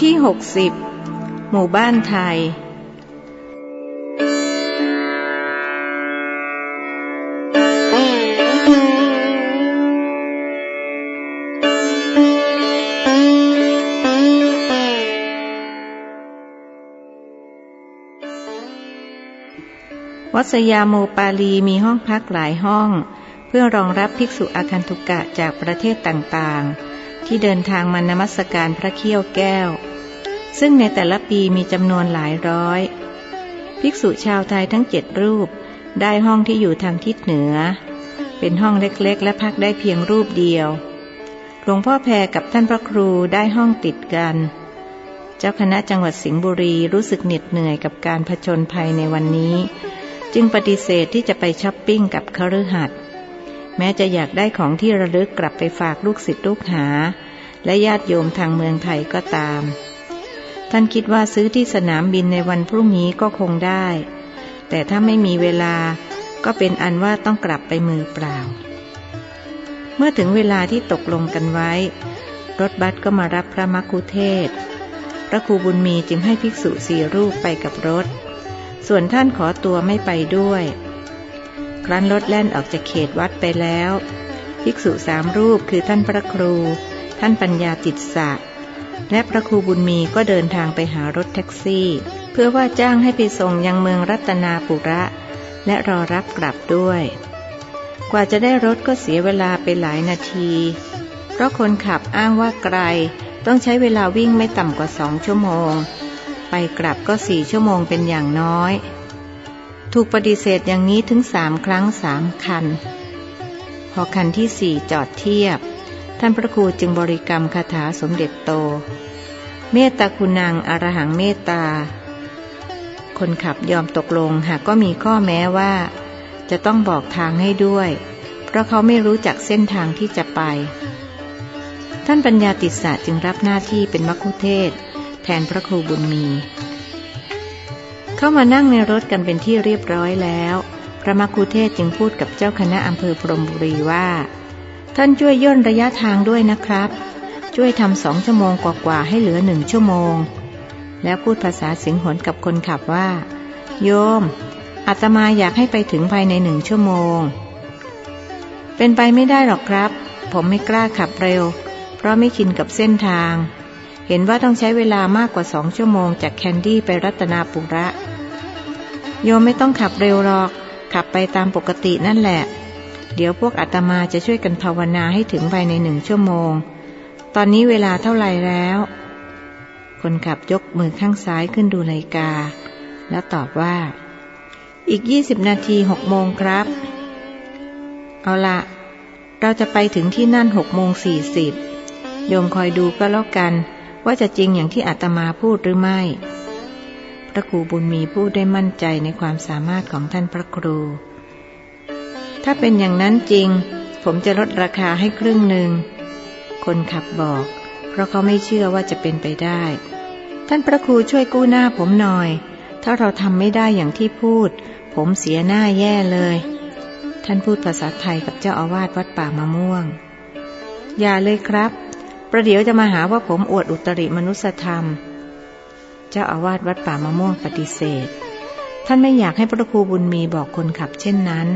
ที่ 60 หมู่บ้านไทย วัดสยาโมปาลีมีห้องพักหลายห้อง เพื่อรองรับภิกษุอาคันตุกะจากประเทศต่างๆที่เดินทางมานมัสการพระเขี้ยวแก้ว ซึ่งในแต่ละปีมีจำนวนหลายร้อย ภิกษุชาวไทยทั้งเจ็ดรูป ได้ห้องที่อยู่ทางทิศเหนือ เป็นห้องเล็กๆ และพักได้เพียงรูปเดียว หลวงพ่อแพรกับท่านพระครูได้ห้องติดกัน เจ้าคณะจังหวัดสิงห์บุรีรู้สึกเหน็ดเหนื่อยกับการผจญภัยในวันนี้ จึงปฏิเสธที่จะไปช้อปปิ้งกับคฤหัสถ์แม้จะอยากได้ของที่ระลึกกลับไปฝากลูกศิษย์ลูกหา และญาติโยมทางเมืองไทยก็ตาม ท่านคิดว่าซื้อที่สนามบินในวันพรุ่งนี้ก็คงได้ แต่ถ้าไม่มีเวลาก็เป็นอันว่าต้องกลับไปมือเปล่า เมื่อถึงเวลาที่ตกลงกันไว้ รถบัสก็มารับพระมักคุเทศ พระครูบุญมีจึงให้ภิกษุสี่รูปไปกับรถ ส่วนท่านขอตัวไม่ไปด้วย ครั้นรถแล่นออกจากเขตวัดไปแล้ว ภิกษุสามรูปคือท่านพระครู ท่านปัญญาติดสะ และพระครูบุญมีก็เดินทางไปหารถแท็กซี่ เพื่อว่าจ้างให้ไปส่งยังเมืองรัตนาปุระ และรอรับกลับด้วย กว่าจะได้รถก็เสียเวลาไปหลายนาที เพราะคนขับอ้างว่าไกล ต้องใช้เวลาวิ่งไม่ต่ำกว่าสองชั่วโมง ไปกลับก็สี่ชั่วโมงเป็นอย่างน้อย ถูกปฏิเสธอย่างนี้ถึงสามครั้งสามคัน พอคันที่สี่จอดเทียบ ท่านพระครูจึงบริกรรมคาถาสมเด็จโต เมตตาคุณังอรหังเมตตา คนขับยอมตกลงหากก็มีข้อแม้ว่า จะต้องบอกทางให้ด้วย เพราะเขาไม่รู้จักเส้นทางที่จะไป ท่านปัญญาติสสะจึงรับหน้าที่เป็นมัคคุเทศ แทนพระครูบุญมี เข้ามานั่งในรถกันเป็นที่เรียบร้อยแล้ว พระมัคคุเทศจึงพูดกับเจ้าคณะอำเภอพรมบุรีว่า ท่านช่วยย่นระยะทางด้วยนะครับ ช่วยทำสองชั่วโมงกว่าๆให้เหลือหนึ่งชั่วโมง แล้วพูดภาษาสิงหนกับคนขับว่า โยมอาตมาอยากให้ไปถึงภายในหนึ่งชั่วโมง เป็นไปไม่ได้หรอกครับ ผมไม่กล้าขับเร็ว เพราะไม่ชินกับเส้นทาง เห็นว่าต้องใช้เวลามากกว่าสองชั่วโมงจากแคนดี้ไปรัตนาปุระ โยมไม่ต้องขับเร็วหรอก ขับไปตามปกตินั่นแหละ เดี๋ยวพวกอาตมาจะช่วยกันภาวนาให้ถึงภายในหนึ่งชั่วโมง ตอนนี้เวลาเท่าไหร่แล้ว คนขับยกมือข้างซ้ายขึ้นดูนาฬิกา แล้วตอบว่า อีกยี่สิบนาทีหกโมงครับ เอาละเราจะไปถึงที่นั่นหกโมงสี่สิบโยมคอยดูก็แล้วกัน ว่าจะจริงอย่างที่อาตมาพูดหรือไม่ พระครูบุญมีพูดได้มั่นใจในความสามารถของท่านพระครู ถ้าเป็นอย่างนั้นจริง ผมจะลดราคาให้ครึ่งหนึ่ง คนขับบอก เพราะเขาไม่เชื่อว่าจะเป็นไปได้ ท่านพระครูช่วยกู้หน้าผมหน่อย ถ้าเราทำไม่ได้อย่างที่พูด ผมเสียหน้าแย่เลย ท่านพูดภาษาไทยกับเจ้าอาวาสวัดป่ามะม่วง อย่าเลยครับ ประเดี๋ยวจะมาหาว่าผมอวดอุตริมนุสธรรม เจ้าอาวาสวัดป่ามะม่วงปฏิเสธ ท่านไม่อยากให้พระครูบุญมีบอกคนขับเช่นนั้น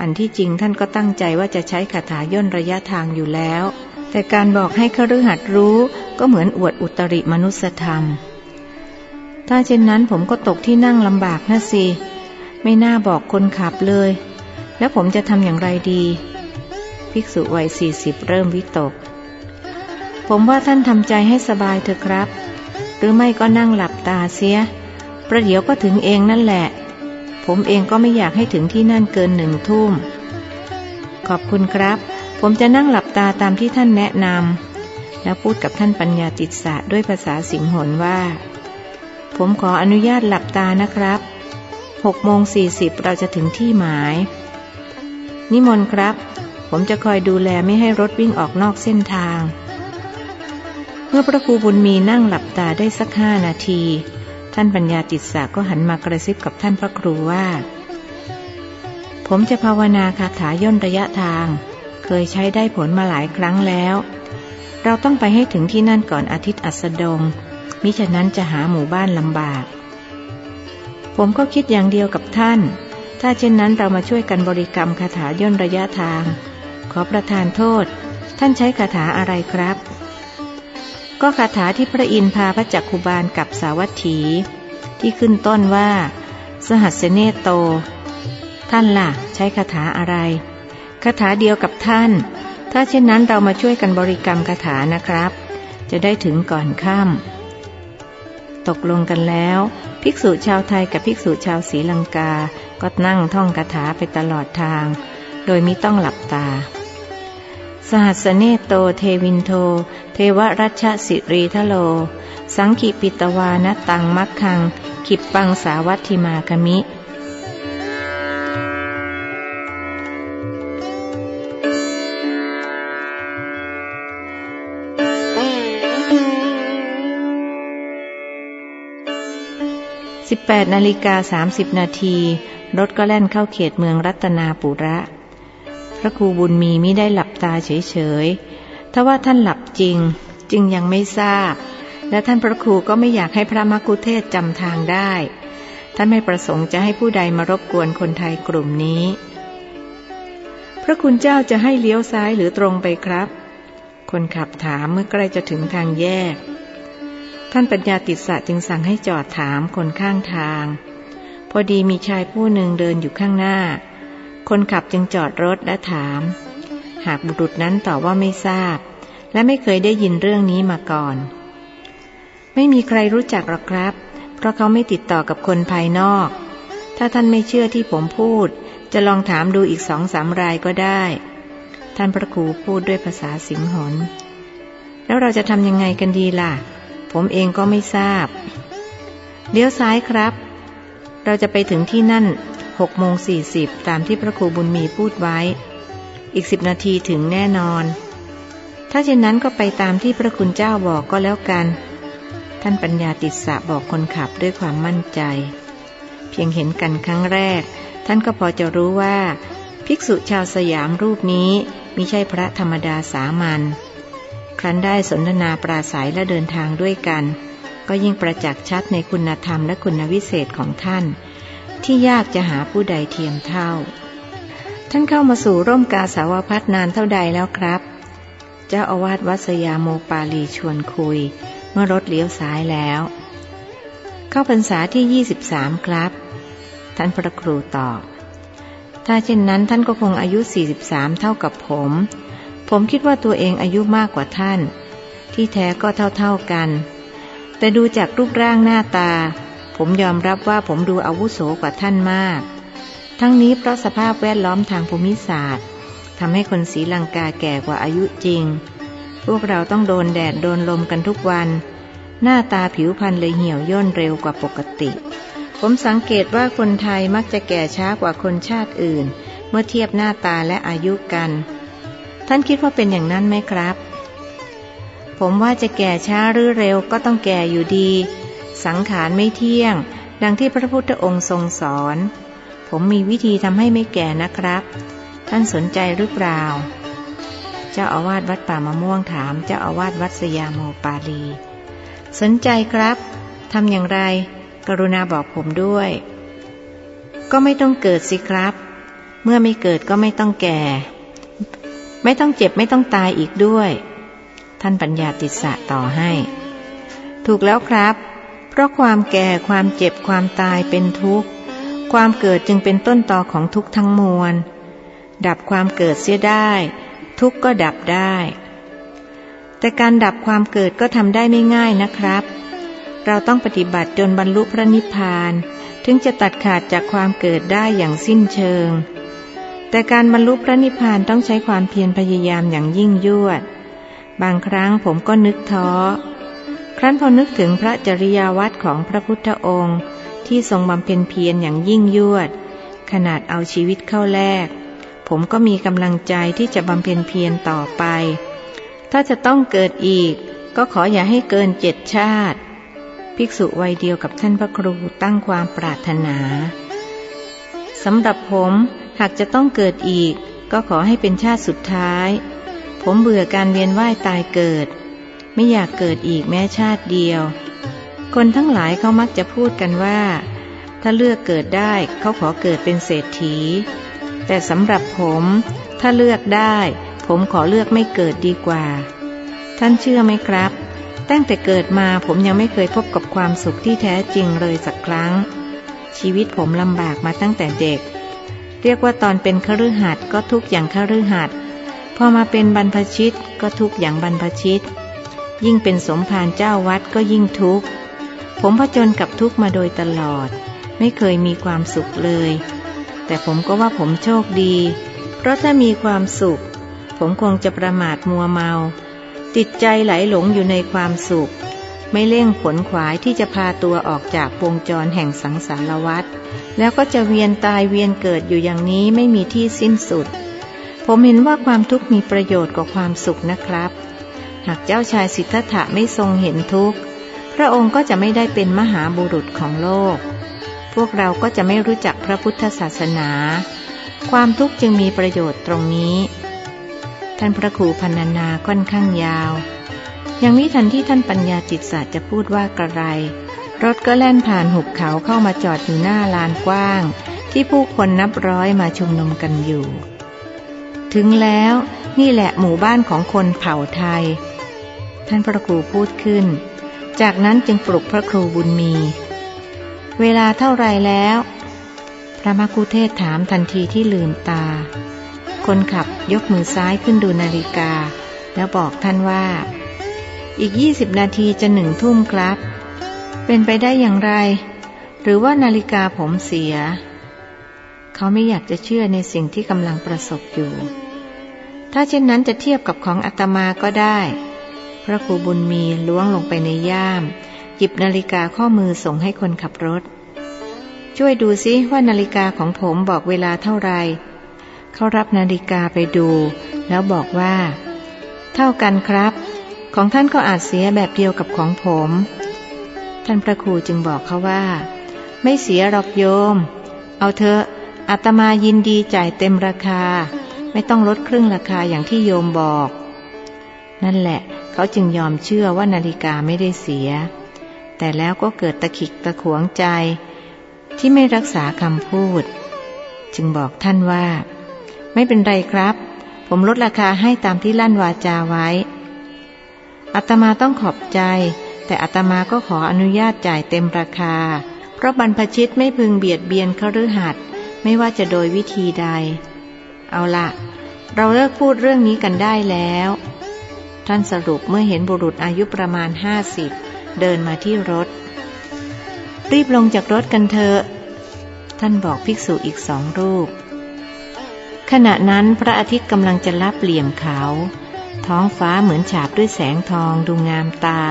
อันที่จริงท่านก็ตั้งใจว่าจะใช้คาถาย่นระยะทางอยู่แล้ว แต่การบอกให้คฤหัสถ์รู้ก็เหมือนอวดอุตริมนุสธรรม ถ้าเช่นนั้นผมก็ตกที่นั่งลำบากนะสิ ไม่น่าบอกคนขับเลย แล้วผมจะทำอย่างไรดี ภิกษุวัยสี่สิบเริ่มวิตก ผมว่าท่านทำใจให้สบายเถอะครับ หรือไม่ก็นั่งหลับตาเสีย ประเดี๋ยวก็ถึงเองนั่นแหละ ผมเองก็ไม่อยากให้ถึงที่นั่นเกินหนึ่งทุ่ม ขอบคุณครับ ผมจะนั่งหลับตาตามที่ท่านแนะนำแล้วพูดกับท่านปัญญาติดสะด้วยภาษาสิงหนว่า ผมขออนุญาตหลับตานะครับหกโมงสี่สิบเราจะถึงที่หมาย นิมนต์ครับ ผมจะคอยดูแลไม่ให้รถวิ่งออกนอกเส้นทาง เมื่อพระครูบุญมีนั่งหลับตาได้สักห้านาที ท่านปัญญาติดสาก็หันมากระซิบกับท่านพระครูว่า ผมจะภาวนาคาถาย่นระยะทาง เคยใช้ได้ผลมาหลายครั้งแล้ว เราต้องไปให้ถึงที่นั่นก่อนอาทิตย์อัสดง มิฉะนั้นจะหาหมู่บ้านลำบาก ผมก็คิดอย่างเดียวกับท่าน ถ้าเช่นนั้นเรามาช่วยกันบริกรรมคาถาย่นระยะทาง ขอประทานโทษ ท่านใช้คาถาอะไรครับ ก็คาถาที่พระอินทร์พาพระจักคุบาลกับสาวัตถี ที่ขึ้นต้นว่า สหัสเนโต ท่านล่ะ ใช้คาถาอะไรคาถาเดียวกับท่าน ถ้าเช่นนั้นเรามาช่วยกันบริกรรมคาถานะครับ จะได้ถึงก่อนค่ำตกลงกันแล้ว ภิกษุชาวไทยกับภิกษุชาวศรีลังกา ก็นั่งท่องคาถาไปตลอดทาง โดยมิต้องหลับตา หัสเนโตเทวินโท เทวรัชสิรีทโล สังขิปิตวานตังมักคัง ขิปปังสาวัตถิมากมิ18นาฬิกา30นาทีรถก็แล่นเข้าเขตเมืองรัตนาปุระ พระครูบุญมีไม่ได้หลับ ตาเฉยๆถ้าว่าท่านหลับจริงจึงยังไม่ทราบ และท่านพระครูก็ไม่อยากให้พระมักคุเทศจำทางได้ ท่านไม่ประสงค์จะให้ผู้ใดมารบกวนคนไทยกลุ่มนี้ พระคุณเจ้าจะให้เลี้ยวซ้ายหรือตรงไปครับ คนขับถามเมื่อใกล้จะถึงทางแยก ท่านปัญญาติสะจึงสั่งให้จอดถามคนข้างทาง พอดีมีชายผู้หนึ่งเดินอยู่ข้างหน้า คนขับจึงจอดรถและถาม หากบุรุษนั้นตอบว่าไม่ทราบ และไม่เคยได้ยินเรื่องนี้มาก่อน ไม่มีใครรู้จักหรอกครับ เพราะเขาไม่ติดต่อกับคนภายนอก ถ้าท่านไม่เชื่อที่ผมพูด จะลองถามดูอีกสองสามรายก็ได้ ท่านพระครูพูดด้วยภาษาสิงหนแล้วเราจะทำยังไงกันดีล่ะ ผมเองก็ไม่ทราบ เลี้ยวซ้ายครับ เราจะไปถึงที่นั่นหกโมงสี่สิบตามที่พระครูบุญมีพูดไว้ อีกสิบนาทีถึงแน่นอน ถ้าเช่นนั้นก็ไปตามที่พระคุณเจ้าบอกก็แล้วกัน ท่านปัญญาติดสะบอกคนขับด้วยความมั่นใจ เพียงเห็นกันครั้งแรก ท่านก็พอจะรู้ว่า ภิกษุชาวสยามรูปนี้มิใช่พระธรรมดาสามัญครั้นได้สนทนาปราศัยและเดินทางด้วยกัน ก็ยิ่งประจักษ์ชัดในคุณธรรมและคุณวิเศษของท่าน ที่ยากจะหาผู้ใดเทียมเท่า ท่านเข้ามาสู่ร่มกาสาวพัฒนานเท่าใดแล้วครับ เจ้าอาวาสวัสยาโมปาลีชวนคุย เมื่อรถเลี้ยวซ้ายแล้ว เข้าพรรษาที่ 23 ครับ ท่านพระครูตอบ ถ้าเช่นนั้นท่านก็คงอายุ 43 เท่ากับผม ผมคิดว่าตัวเองอายุมากกว่าท่าน ที่แท้ก็เท่าๆกัน แต่ดูจากรูปร่างหน้าตา ผมยอมรับว่าผมดูอาวุโสกว่าท่านมาก ทั้งนี้เพราะสภาพแวดล้อมทางภูมิศาสตร์ทำให้คนศรีลังกาแก่กว่าอายุจริง พวกเราต้องโดนแดดโดนลมกันทุกวัน หน้าตาผิวพรรณเลยเหี่ยวย่นเร็วกว่าปกติ ผมสังเกตว่าคนไทยมักจะแก่ช้ากว่าคนชาติอื่น เมื่อเทียบหน้าตาและอายุกัน ท่านคิดว่าเป็นอย่างนั้นไหมครับ ผมว่าจะแก่ช้าหรือเร็วก็ต้องแก่อยู่ดี สังขารไม่เที่ยง ดังที่พระพุทธองค์ทรงสอน ผมมีวิธีทำให้ไม่แก่นะครับ ท่านสนใจหรือเปล่า เจ้าอาวาสวัดป่ามะม่วงถาม เจ้าอาวาสวัดสยามโมปาลี สนใจครับทำอย่างไร กรุณาบอกผมด้วย ก็ไม่ต้องเกิดสิครับ เมื่อไม่เกิดก็ไม่ต้องแก่ ไม่ต้องเจ็บไม่ต้องตายอีกด้วย ท่านปัญญาติสะต่อให้ ถูกแล้วครับ เพราะความแก่ความเจ็บความตายเป็นทุกข์ ความเกิดจึงเป็นต้นต่อของทุกทั้งมวล ดับความเกิดเสียได้ ทุกก็ดับได้ แต่การดับความเกิดก็ทำได้ไม่ง่ายนะครับ เราต้องปฏิบัติจนบรรลุพระนิพพาน ถึงจะตัดขาดจากความเกิดได้อย่างสิ้นเชิง แต่การบรรลุพระนิพพานต้องใช้ความเพียรพยายามอย่างยิ่งยวด บางครั้งผมก็นึกท้อ ครั้นพอนึกถึงพระจริยาวัดของพระพุทธองค์ ที่ทรงบำเพ็ญเพียรอย่างยิ่งยวด ขนาดเอาชีวิตเข้าแลก ผมก็มีกำลังใจที่จะบำเพ็ญเพียรต่อไป ถ้าจะต้องเกิดอีก ก็ขออย่าให้เกินเจ็ดชาติ ภิกษุวัยเดียวกับท่านพระครูตั้งความปรารถนาสำหรับผมหากจะต้องเกิดอีก ก็ขอให้เป็นชาติสุดท้ายผผมเบื่อการเวียนว่ายตายเกิด ไม่อยากเกิดอีกแม้ชาติเดียว คนทั้งหลายเขามักจะพูดกันว่า ถ้าเลือกเกิดได้เขาขอเกิดเป็นเศรษฐี แต่สำหรับผม ถ้าเลือกได้ ผมขอเลือกไม่เกิดดีกว่า ท่านเชื่อไหมครับ ตั้งแต่เกิดมาผมยังไม่เคยพบกับความสุขที่แท้จริงเลยสักครั้ง ชีวิตผมลำบากมาตั้งแต่เด็ก เรียกว่าตอนเป็นคฤหัสถ์ก็ทุกอย่างคฤหัสถ์พอมาเป็นบรรพชิตก็ทุกอย่างบรรพชิต ยิ่งเป็นสมภารเจ้าวัดก็ยิ่งทุกข์ ผมผจญกับทุกมาโดยตลอด ไม่เคยมีความสุขเลย แต่ผมก็ว่าผมโชคดี เพราะถ้ามีความสุข ผมคงจะประมาทมัวเมา ติดใจไหลหลงอยู่ในความสุข ไม่เร่งขนขวายที่จะพาตัวออกจากวงจรแห่งสังสารวัฏแล้วก็จะเวียนตายเวียนเกิดอยู่อย่างนี้ไม่มีที่สิ้นสุด ผมเห็นว่าความทุกข์มีประโยชน์กว่าความสุขนะครับ หากเจ้าชายสิทธัตถะไม่ทรงเห็นทุกข์ พระองค์ก็จะไม่ได้เป็นมหาบุรุษของโลก พวกเราก็จะไม่รู้จักพระพุทธศาสนา ความทุกข์จึงมีประโยชน์ตรงนี้ ท่านพระครูพันนาค่อนข้างยาว ยังมิทันที่ท่านปัญญาจิตศาสตร์จะพูดว่ากระไร รถก็แล่นผ่านหุบเขาเข้ามาจอดอยู่หน้าลานกว้าง ที่ผู้คนนับร้อยมาชุมนุมกันอยู่ ถึงแล้วนี่แหละหมู่บ้านของคนเผ่าไทย ท่านพระครูพูดขึ้น จากนั้นจึงปลุกพระครูบุญมี เวลาเท่าไรแล้ว พระมกุเทศถามทันทีที่ลืมตา คนขับยกมือซ้ายขึ้นดูนาฬิกา แล้วบอกท่านว่า อีกยี่สิบนาทีจะหนึ่งทุ่มครับ เป็นไปได้อย่างไร หรือว่านาฬิกาผมเสีย เขาไม่อยากจะเชื่อในสิ่งที่กำลังประสบอยู่ ถ้าเช่นนั้นจะเทียบกับของอาตมาก็ได้ พระครูบุญมีล้วงลงไปในย่าม หยิบนาฬิกาข้อมือส่งให้คนขับรถ ช่วยดูซิว่านาฬิกาของผมบอกเวลาเท่าไรเขารับนาฬิกาไปดู แล้วบอกว่า เท่ากันครับ ของท่านก็อาจเสียแบบเดียวกับของผม ท่านพระครูจึงบอกเขาว่า ไม่เสียหรอกโยม เอาเถอะอาตมายินดีจ่ายเต็มราคา ไม่ต้องลดครึ่งราคาอย่างที่โยมบอก นั่นแหละ เขาจึงยอมเชื่อว่านาฬิกาไม่ได้เสีย แต่แล้วก็เกิดตะขิกตะขวงใจ ที่ไม่รักษาคำพูด จึงบอกท่านว่า ไม่เป็นไรครับ ผมลดราคาให้ตามที่ลั่นวาจาไว้อาตมาต้องขอบใจ แต่อาตมาก็ขออนุญาตจ่ายเต็มราคา เพราะบรรพชิตไม่พึงเบียดเบียนคฤหัสถ์ไม่ว่าจะโดยวิธีใด เอาละเราเลิกพูดเรื่องนี้กันได้แล้ว ท่านสรุปเมื่อเห็นบุรุษอายุประมาณห้าสิบเดินมาที่รถ รีบลงจากรถกันเถอะ ท่านบอกภิกษุอีกสองรูป ขณะนั้นพระอาทิตย์กำลังจะลับเหลี่ยมเขาท้องฟ้าเหมือนฉาบด้วยแสงทองดูงามตา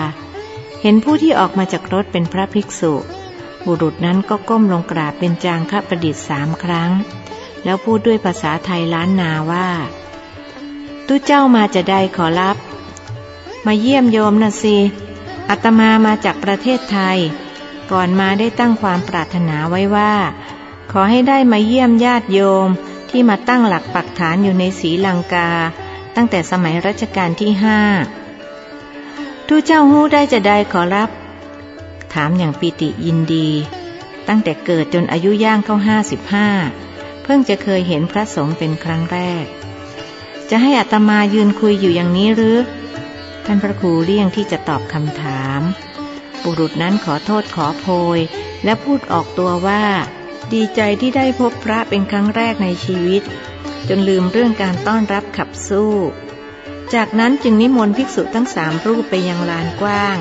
เห็นผู้ที่ออกมาจากรถเป็นพระภิกษุ บุรุษนั้นก็ก้มลงกราบเป็นจางคประดิษฐ์สามครั้ง แล้วพูดด้วยภาษาไทยล้านนาว่าตู้เจ้ามาจะได้ขอรับ มาเยี่ยมโยมนะสิอาตมามาจากประเทศไทย ก่อนมาได้ตั้งความปรารถนาไว้ว่า ขอให้ได้มาเยี่ยมญาติโยมที่มาตั้งหลักปักฐานอยู่ในศรีลังกา ตั้งแต่สมัยรัชกาลที่ห้าทูเจ้าหู้ได้จะได้ขอรับ ถามอย่างปิติยินดี ตั้งแต่เกิดจนอายุย่างเข้าห้าสิบห้าเพิ่งจะเคยเห็นพระสงฆ์เป็นครั้งแรก จะให้อัตมายืนคุยอยู่อย่างนี้หรือ ท่านพระครูเลี่ยงที่จะตอบคำถาม บุรุษนั้นขอโทษขอโพย และพูดออกตัวว่า ดีใจที่ได้พบพระเป็นครั้งแรกในชีวิต จนลืมเรื่องการต้อนรับขับสู้ จากนั้นจึงนิมนต์ภิกษุทั้งสามรูปไปยังลานกว้าง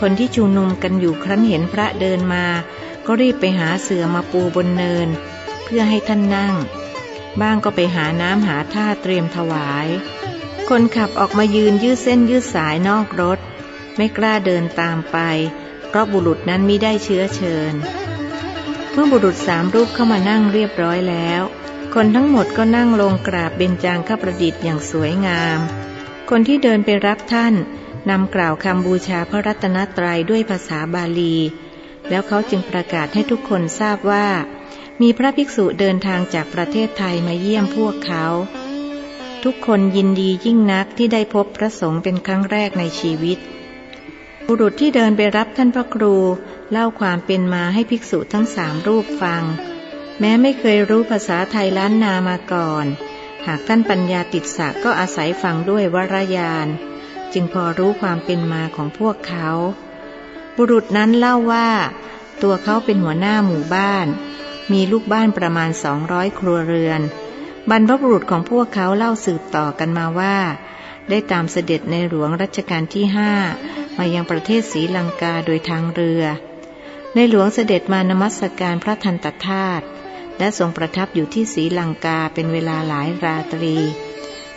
คนที่ชุมนุมกันอยู่ครั้นเห็นพระเดินมา ก็รีบไปหาเสือมาปูบนเนิน เพื่อให้ท่านนั่ง บ้างก็ไปหาน้ำหาท่าเตรียมถวาย คนขับออกมายืนยืดเส้นยืดสายนอกรถ ไม่กล้าเดินตามไป เพราะบุรุษนั้นมิได้เชื้อเชิญ เมื่อบุรุษสามรูปเข้ามานั่งเรียบร้อยแล้ว คนทั้งหมดก็นั่งลงกราบเบญจางข้าประดิษฐ์อย่างสวยงาม คนที่เดินไปรับท่านนำกล่าวคำบูชาพระรัตนตรัยด้วยภาษาบาลี แล้วเขาจึงประกาศให้ทุกคนทราบว่า มีพระภิกษุเดินทางจากประเทศไทยมาเยี่ยมพวกเขา ทุกคนยินดียิ่งนักที่ได้พบพระสงฆ์เป็นครั้งแรกในชีวิต บุรุษที่เดินไปรับท่านพระครู เล่าความเป็นมาให้ภิกษุทั้งสามรูปฟัง แม้ไม่เคยรู้ภาษาไทยล้านนามาก่อน หากท่านปัญญาติดสะก็อาศัยฟังด้วยวรยาน จึงพอรู้ความเป็นมาของพวกเขา บุรุษนั้นเล่าว่า ตัวเขาเป็นหัวหน้าหมู่บ้าน มีลูกบ้านประมาณสองร้อยครัวเรือน บรรพบุรุษของพวกเขาเล่าสืบต่อกันมาว่า ได้ตามเสด็จในหลวงรัชกาลที่ห้ามายังประเทศศรีลังกาโดยทางเรือ ในหลวงเสด็จมานมัสการพระทันตธาตุและทรงประทับอยู่ที่ศรีลังกาเป็นเวลาหลายราตรี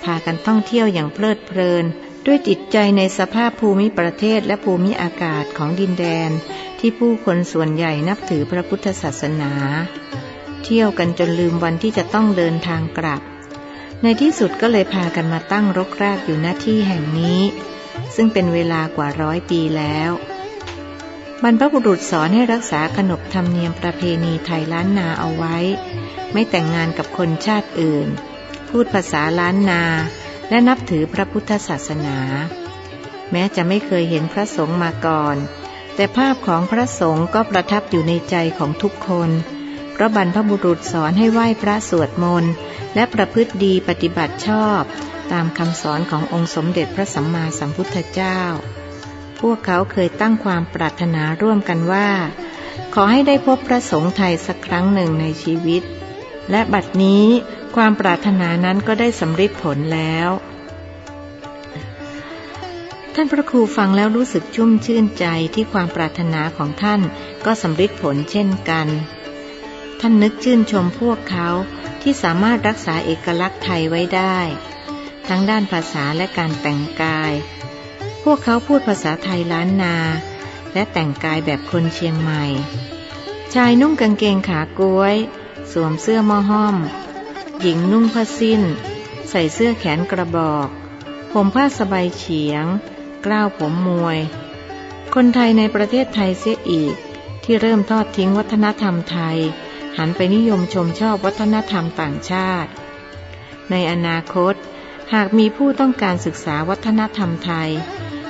พากันท่องเที่ยวอย่างเพลิดเพลิน ด้วยจิตใจในสภาพภูมิประเทศและภูมิอากาศของดินแดน ที่ผู้คนส่วนใหญ่นับถือพระพุทธศาสนา เที่ยวกันจนลืมวันที่จะต้องเดินทางกลับ ในที่สุดก็เลยพากันมาตั้งรกรากอยู่หน้าที่แห่งนี้ ซึ่งเป็นเวลากว่าร้อยปีแล้ว บรรพบุรุษสอนให้รักษาขนบธรรมเนียมประเพณีไทยล้านนาเอาไว้ ไม่แต่งงานกับคนชาติอื่น พูดภาษาล้านนาและนับถือพระพุทธศาสนา แม้จะไม่เคยเห็นพระสงฆ์มาก่อน แต่ภาพของพระสงฆ์ก็ประทับอยู่ในใจของทุกคน พราะบรรพบุรุษสอนให้ไหว้พระสวดมนต์และประพฤติดีปฏิบัติชอบ ตามคำสอนขององค์สมเด็จพระสัมมาสัมพุทธเจ้า พวกเขาเคยตั้งความปรารถนาร่วมกันว่า ขอให้ได้พบพระสงฆ์ไทยสักครั้งหนึ่งในชีวิต และบัดนี้ความปรารถนานั้นก็ได้สำเร็จผลแล้วท่านพระครูฟังแล้วรู้สึกชุ่มชื่นใจที่ความปรารถนาของท่านก็สำเร็จผลเช่นกัน ท่านนึกชื่นชมพวกเขาที่สามารถรักษาเอกลักษณ์ไทยไว้ได้ ทั้งด้านภาษาและการแต่งกาย พวกเขาพูดภาษาไทยล้านนา และแต่งกายแบบคนเชียงใหม่ ชายนุ่งกางเกงขากล้วย สวมเสื้อมอห้อม หญิงนุ่งผ้าสิ้น ใส่เสื้อแขนกระบอก ผมผ้าสบายเฉียง กล้าวผมมวย คนไทยในประเทศไทยเสียอีกที่เริ่มทอดทิ้งวัฒนธรรมไทย หันไปนิยมชมชอบวัฒนธรรมต่างชาติ ในอนาคต หากมีผู้ต้องการศึกษาวัฒนธรรมไทย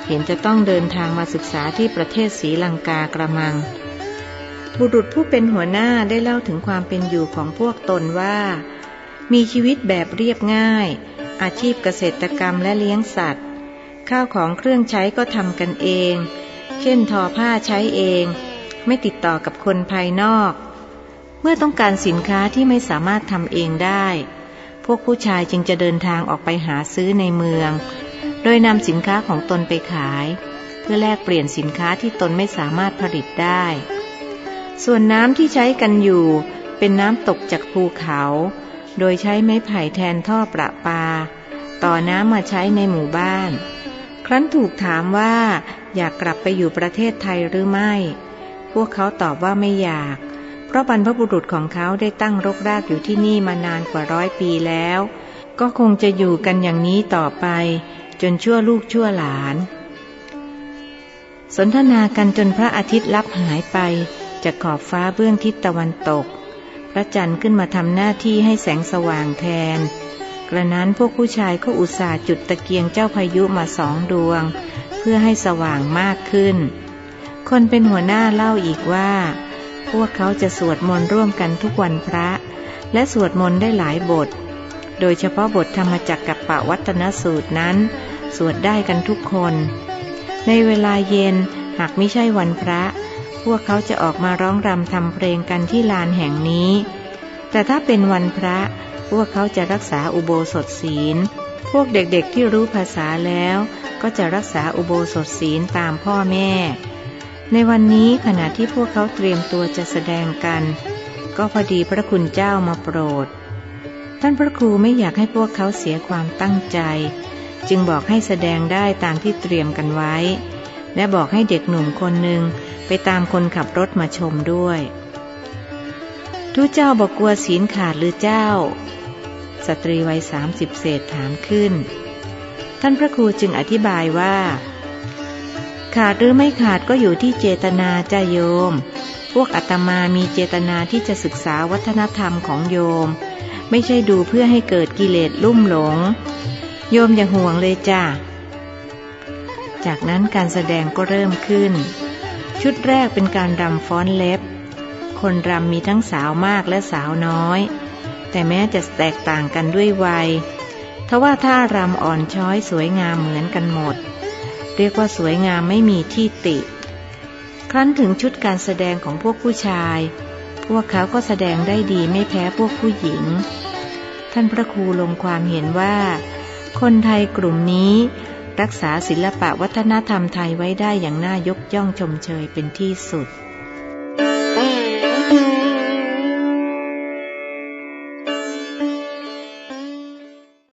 เห็นจะต้องเดินทางมาศึกษาที่ประเทศศรีลังกากระมัง บุรุษผู้เป็นหัวหน้าได้เล่าถึงความเป็นอยู่ของพวกตนว่า มีชีวิตแบบเรียบง่าย อาชีพเกษตรกรรมและเลี้ยงสัตว์ ข้าวของเครื่องใช้ก็ทำกันเอง เช่นทอผ้าใช้เอง ไม่ติดต่อกับคนภายนอก เมื่อต้องการสินค้าที่ไม่สามารถทำเองได้ พวกผู้ชายจึงจะเดินทางออกไปหาซื้อในเมือง โดยนำสินค้าของตนไปขาย เพื่อแลกเปลี่ยนสินค้าที่ตนไม่สามารถผลิตได้ ส่วนน้ำที่ใช้กันอยู่เป็นน้ำตกจากภูเขา โดยใช้ไม้ไผ่แทนท่อประปา ต่อน้ำมาใช้ในหมู่บ้าน ครั้นถูกถามว่าอยากกลับไปอยู่ประเทศไทยหรือไม่ พวกเขาตอบว่าไม่อยาก ราะบรรพบุรุษของเขาได้ตั้งรกรากอยู่ที่นี่มานานกว่าร้อยปีแล้ว ก็คงจะอยู่กันอย่างนี้ต่อไป จนชั่วลูกชั่วหลาน สนทนากันจนพระอาทิตย์ลับหายไปจากขอบฟ้าเบื้องทิศตะวันตก พระจันทร์ขึ้นมาทำหน้าที่ให้แสงสว่างแทน กระนั้นพวกผู้ชายก็อุตส่าห์จุดตะเกียงเจ้าพายุมาสองดวง เพื่อให้สว่างมากขึ้น คนเป็นหัวหน้าเล่าอีกว่า พวกเขาจะสวดมนต์ร่วมกันทุกวันพระ และสวดมนต์ได้หลายบท โดยเฉพาะบทธรรมจักกับปวัตนสูตรนั้น สวดได้กันทุกคน ในเวลาเย็นหากไม่ใช่วันพระ พวกเขาจะออกมาร้องรำทำเพลงกันที่ลานแห่งนี้ แต่ถ้าเป็นวันพระพวกเขาจะรักษาอุโบสถศีล พวกเด็กๆที่รู้ภาษาแล้ว ก็จะรักษาอุโบสถศีลตามพ่อแม่ ในวันนี้ขณะที่พวกเขาเตรียมตัวจะแสดงกัน ก็พอดีพระคุณเจ้ามาโปรด ท่านพระครูไม่อยากให้พวกเขาเสียความตั้งใจ จึงบอกให้แสดงได้ตามที่เตรียมกันไว้ และบอกให้เด็กหนุ่มคนหนึ่งไปตามคนขับรถมาชมด้วยทุเจ้าบอกกลัวศีลขาดหรือเจ้า สตรีวัยสามสิบเศษถามขึ้น ท่านพระครูจึงอธิบายว่า ขาดหรือไม่ขาดก็อยู่ที่เจตนาจ้าโยม พวกอาตมามีเจตนาที่จะศึกษาวัฒนธรรมของโยม ไม่ใช่ดูเพื่อให้เกิดกิเลสลุ่มหลง โยมอย่าห่วงเลยจ้าจากนั้นการแสดงก็เริ่มขึ้น ชุดแรกเป็นการรำฟ้อนเล็บ คนรำมีทั้งสาวมากและสาวน้อย แต่แม้จะแตกต่างกันด้วยวัยทว่าท่ารำอ่อนช้อยสวยงามเหมือนกันหมด เรียกว่าสวยงามไม่มีที่ติ ครั้นถึงชุดการแสดงของพวกผู้ชาย พวกเขาก็แสดงได้ดีไม่แพ้พวกผู้หญิง ท่านพระครูลงความเห็นว่า คนไทยกลุ่มนี้ รักษาศิลปะวัฒนธรรมไทยไว้ได้อย่างน่ายกย่องชมเชยเป็นที่สุด